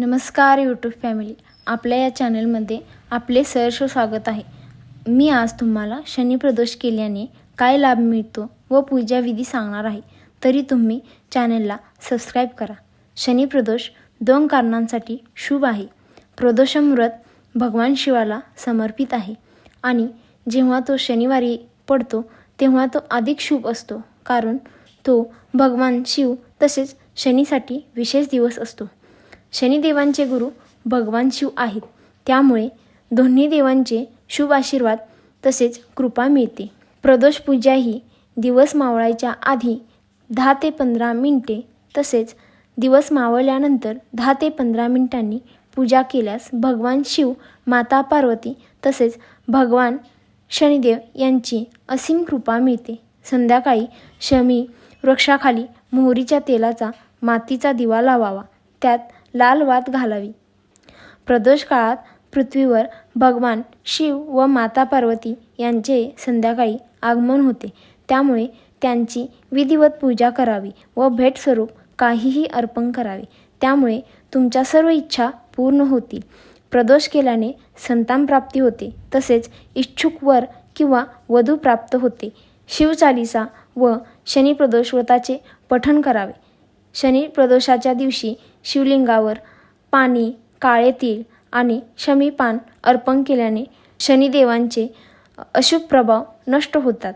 नमस्कार YouTube family आपल्या या चॅनलमध्ये आपले सहर्ष स्वागत आहे. मी आज तुम्हाला शनिप्रदोष केल्याने काय लाभ मिळतो व पूजाविधी सांगणार आहे. तरी तुम्ही चॅनलला सबस्क्राईब करा. शनिप्रदोष दोन कारणांसाठी शुभ आहे. प्रदोषम व्रत भगवान शिवाला समर्पित आहे. आणि जेव्हा तो शनिवारी पडतो तेव्हा तो अधिक शुभ असतो. कारण तो भगवान शिव तसेच शनीसाठी विशेष दिवस असतो. शनिदेवांचे गुरु भगवान शिव आहेत. त्यामुळे दोन्ही देवांचे शुभ आशीर्वाद तसेच कृपा मिळते. प्रदोष पूजा ही दिवस मावळायच्या आधी दहा ते पंधरा मिनटे तसेच दिवस मावळल्यानंतर दहा ते पंधरा मिनिटांनी पूजा केल्यास भगवान शिव माता पार्वती तसेच भगवान शनिदेव यांची असीम कृपा मिळते. संध्याकाळी शमी वृक्षाखाली मोहरीच्या तेलाचा मातीचा दिवा लावावा. त्यात लाल वात घालावी. प्रदोष काळात पृथ्वीवर भगवान शिव व माता पार्वती यांचे संध्याकाळी आगमन होते. त्यामुळे त्यांची विधिवत पूजा करावी व भेटस्वरूप काहीही अर्पण करावे. त्यामुळे तुमच्या सर्व इच्छा पूर्ण होतील. प्रदोष केल्याने संतान प्राप्ती होते. तसेच इच्छुक वर किंवा वधू प्राप्त होते. शिवचालिसा व शनिप्रदोष व्रताचे पठण करावे. शनी प्रदोषाच्या दिवशी शिवलिंगावर पाणी काळे तीळ आणि शमीपान अर्पण केल्याने शनिदेवांचे अशुभ प्रभाव नष्ट होतात.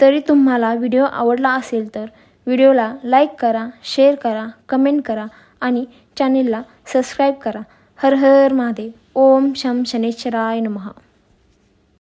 तरी तुम्हाला व्हिडिओ आवडला असेल तर व्हिडिओला लाईक करा शेअर करा कमेंट करा आणि चॅनेलला सबस्क्राईब करा. हर हर महादेव. ओम शम शनेश्वराय नमः.